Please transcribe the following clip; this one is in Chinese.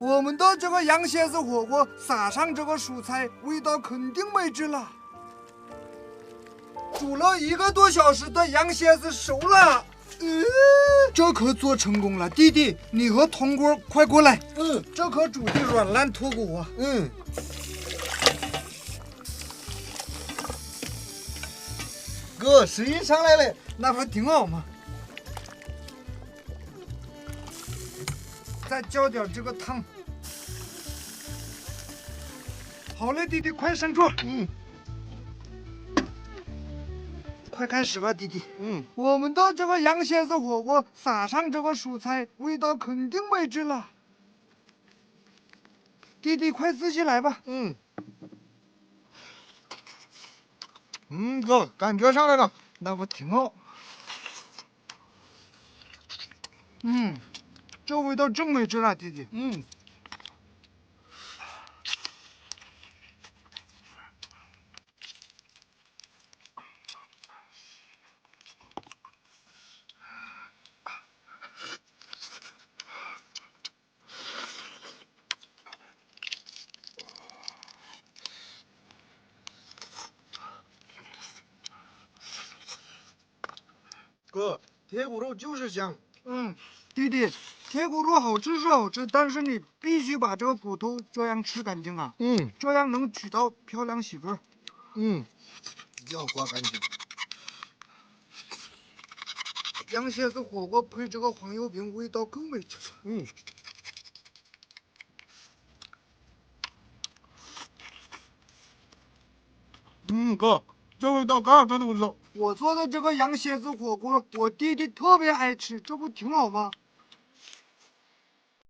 我们的这个羊蝎子火锅撒上这个蔬菜，味道肯定美极了。煮了一个多小时的羊蝎子熟了，嗯，这可做成功了。弟弟，你和铜锅快过来，嗯这可煮的软烂脱骨啊。嗯，哥，声音上来了。那不挺好吗？再浇点这个汤。好嘞，弟弟，快上桌，嗯快开始吧，弟弟。嗯，我们的这个羊蝎子火锅撒上这个蔬菜，味道肯定美极了。弟弟，快自己来吧。嗯，嗯，哥，感觉上来了。那不挺好？嗯，这味道真美极了，弟弟。嗯，哥，铁骨肉就是香。嗯，弟弟，铁骨肉好吃是好吃，但是你必须把这个骨头这样吃干净啊，嗯这样能娶到漂亮媳妇儿。嗯，要刮干净。羊蝎子火锅配这个黄油饼，味道更美。嗯，嗯，哥，这味道刚才都不错。我做的这个羊蝎子火锅，我弟弟特别爱吃，这不挺好吗？